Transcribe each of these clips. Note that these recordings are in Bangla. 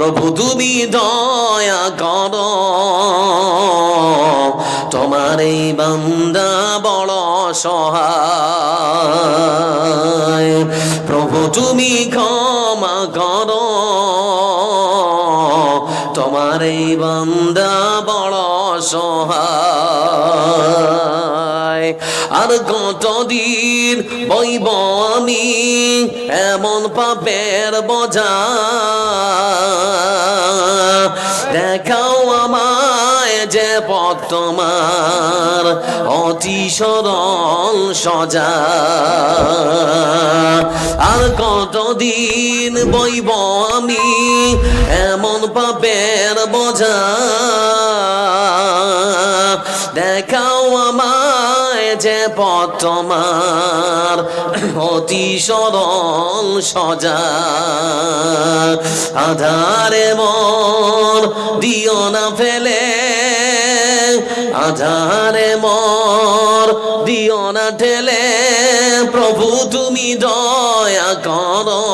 প্রভু তুমি দয়া কর। তোমার এই বান্দা বড় সহায়। প্রভু তুমি ক্ষমা করো। তোমার এই বান্দা বড় সহায়। আর কতদিন বইব আমি এমন পাপের বোঝা। দেখাও আমায় যে পথ তোমার অতি সরল সজা। আর কতদিন বইব আমি এমন পাপের বোঝা। তোমার অতি সরল সজা। আধারে মন দিও না ফেলে, আধারে মর দিও না ঠেলে। প্রভু তুমি দয়া করো,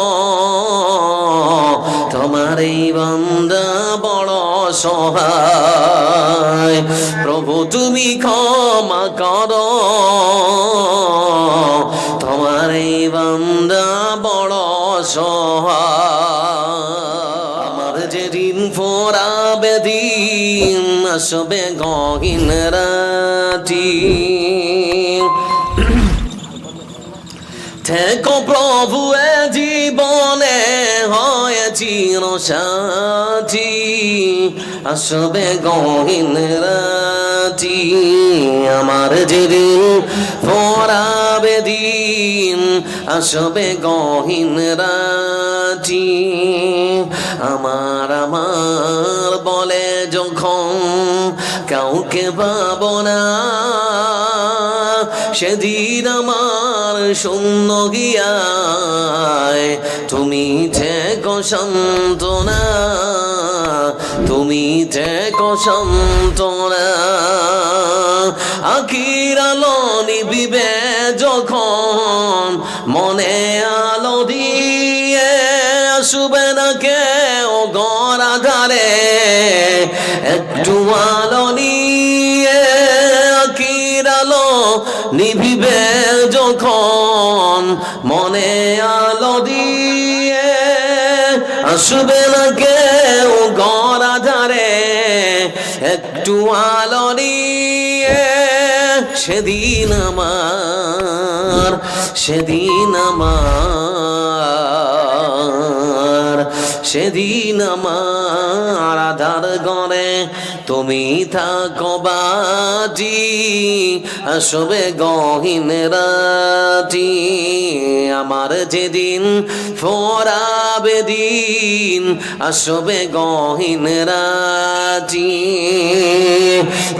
তোমার এই বান্দা বড় সহায়। প্রভু, তুমি ক্ষমা করো। তোমার এই বান্দা বড় সহায়। আমার যে ঋণ ফোরাবে দিন, আসবে গহিন রাতি। থেকো প্রভু, এ জীবনে চির সাথী আসবে গহিন রাতি। আমার যেদিন পরাবে দিন, আসবে গহিন রাতি। আমার আমার বলে যখন কাউকে পাবো না সেদিন আমার শূন্য গিয়ায়, তুমি থেকো সন্তনা তুমি থেকো সন্তনা আখির আলো নিবিবে যখন মনে আলো দিয়ে আসবে না কেউ গড়া ধারে একটু আলো নিয়ে নিভিবে যখন মনে আলো দিয়ে আসবে না কেউ গড়া ধারে, একটু আলো নিয়ে সেদিন আমার সেদিন আমার। সেদিন আমার আধার গড়ে। তুমি থাকো বাজি, আসবে গহিন রাতি আমার যেদিন ফোরাবে দিন, আসবে গহিন রাতি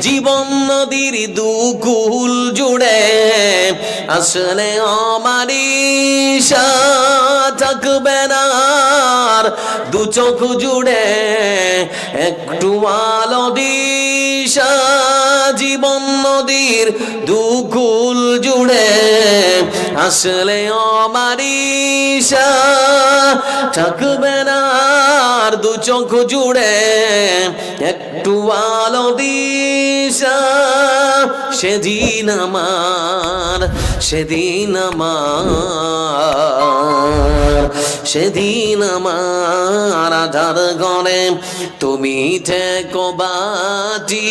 জীবন নদীর দুকুল জুড়ে আসলে আমারি থাকবে না আর দু চোখ জুড়ে একটু আলো দিশা জীবন নদীর দুকুল জুড়ে আসলে অমারিশা থাকবে না আর দু চোখ জুড়ে একটু আলো দিশা সেদিন আমার সেদিন আমার। সেদিন আমার আধার ঘরে তুমি থেকো বাটি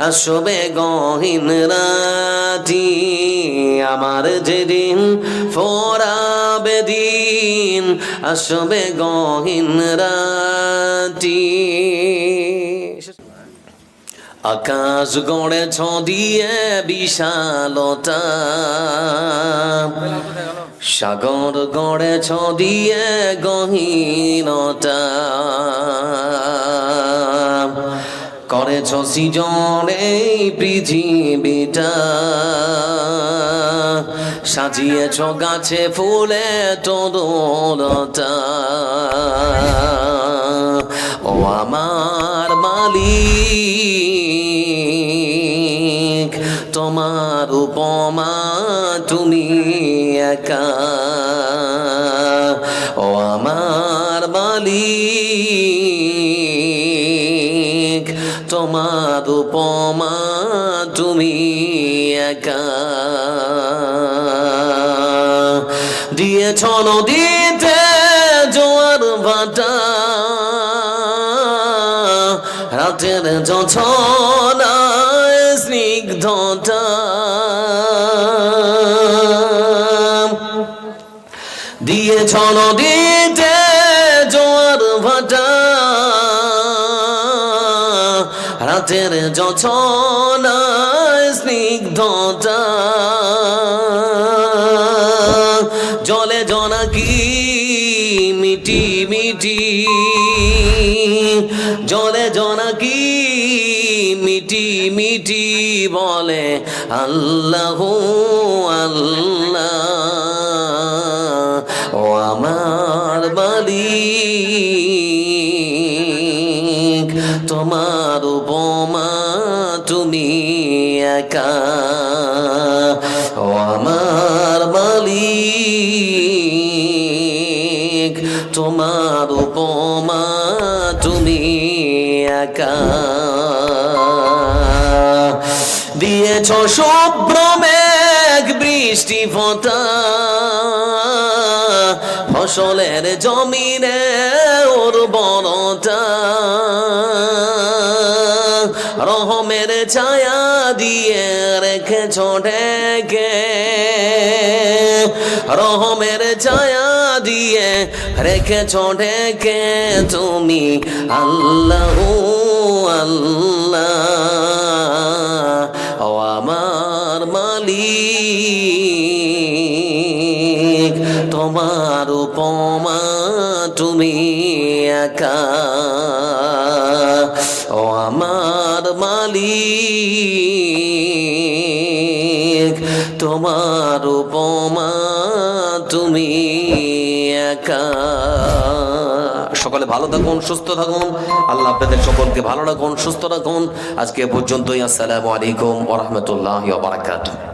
আসবে গহিন রাতি আমার যেদিন ফোরাবে দিন, আসবে গহিন রাতি আকাশ গড়েছ দিয়ে বিশালতা। সাগর গড়েছ দিয়ে গহীনতা। করেছ সৃজন এই পৃথিবীটা। সাজিয়েছ গাছে ফুলে তরুণতা ও আমার মালিক। তোমার উপমা তুমি একা। ও আমার মালিক, তোমার উপমা তুমি একা। দিয়েছ নদীতে জোয়ার ভাটা, রাতের যছনায় স্নিগ্ধতা দিয়েছ নদীতে জোয়ার ভাটা। রাতের যছনায় স্নিগ্ধতা। জলে জনাকি মিটি মিটি জলে জনাকি, মিটি মিটি বলে, আল্লাহ আল্লাহ, ও আমার মালিক, তোমার উপমা তুমি একা, ও আমার মালিক, তোমার উপমা তুমি দিয়েছ শুভ্র মেঘ, বৃষ্টি ফোটা। ফসলের জমিনে বড়টা রহমের ছায়া দিয়ে রেখেছ ডেকে রহমের ছায়া দিয়ে রেখেছ ঢেকে তুমি আল্লাহ আল্লাহ। ও আমার মালিক, তোমার উপমা তুমি একা। ও আমার মালিক, তোমার উপমা তুমি সকলে ভালো থাকুন, সুস্থ থাকুন। আল্লাহ আপনাদের সকলকে ভালো রাখুন, সুস্থ রাখুন। আজকে পর্যন্তই, আসসালামু আলাইকুম ওরহমতুল্লাহ বারাকাতুহ।